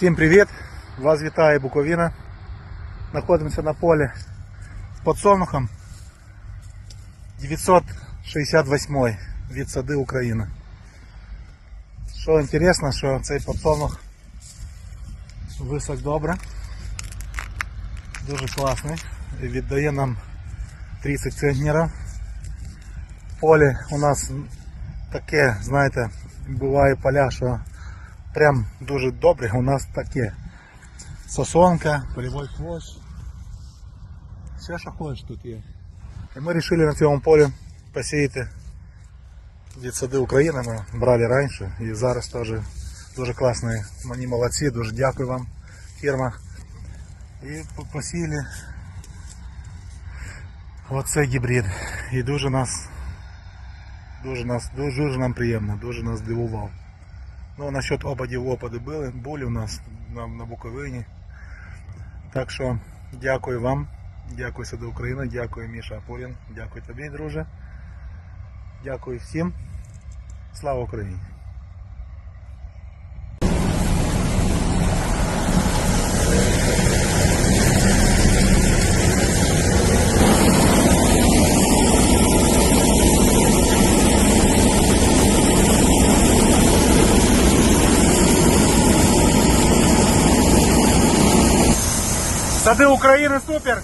Всім привіт! Вас вітає Буковина. Знаходимося на полі з подсолнухом 968 від сади України. Що інтересно, що цей подсолнух висок добре, дуже класний, і віддає нам 30 центнерів. Поле у нас таке, знаєте, буває поля, що прям дуже добре, у нас таке. Сосонка, полевой хвощ. Все, що хочеш тут є. І ми вирішили на цьому полі посіяти від сади України. Ми брали раніше і зараз теж дуже класні. Вони молодці, дуже дякую вам, фірма. І по- посіяли оцей гібрид. І дуже нас дуже нас дуже, дуже нам приємно, дуже нас здивував. Ну, насчет опадів опади були, були у нас на, на Буковині. Так що дякую вам, дякую Сади України, дякую Міша Апурін, дякую тобі, друже. Дякую всім. Слава Україні! Сади України супер!